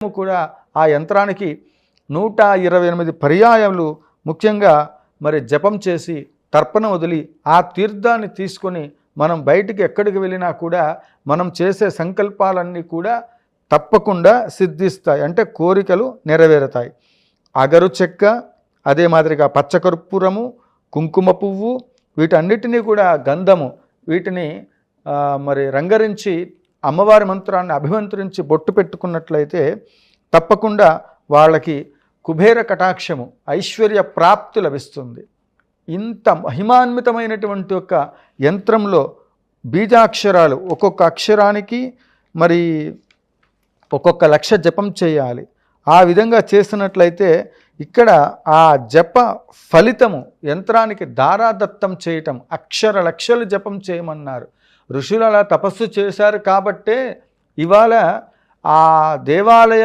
కూడా ఆ యంత్రానికి నూట ఇరవై ఎనిమిది పర్యాయములు ముఖ్యంగా మరి జపం చేసి తర్పణ వదిలి ఆ తీర్థాన్ని తీసుకొని మనం బయటికి ఎక్కడికి వెళ్ళినా కూడా మనం చేసే సంకల్పాలన్నీ కూడా తప్పకుండా సిద్ధిస్తాయి. అంటే కోరికలు నెరవేరుతాయి. అగరు చెక్క అదే మాదిరిగా పచ్చకర్పూరము కుంకుమ పువ్వు వీటన్నిటినీ కూడా గంధము వీటిని మరి రంగరించి అమ్మవారి మంత్రాన్ని అభిమంత్రించి బొట్టు పెట్టుకున్నట్లయితే తప్పకుండా వాళ్ళకి కుబేర కటాక్షము ఐశ్వర్య ప్రాప్తి లభిస్తుంది. ఇంత మహిమాన్వితమైనటువంటి ఒక యంత్రంలో బీజాక్షరాలు ఒక్కొక్క అక్షరానికి మరి ఒక్కొక్క లక్ష జపం చేయాలి. ఆ విధంగా చేసినట్లయితే ఇక్కడ ఆ జప ఫలితము యంత్రానికి దారాదత్తం చేయటం అక్షర లక్షలు జపం చేయమన్నారు. ఋషులు అలా తపస్సు చేశారు కాబట్టే ఇవాళ ఆ దేవాలయ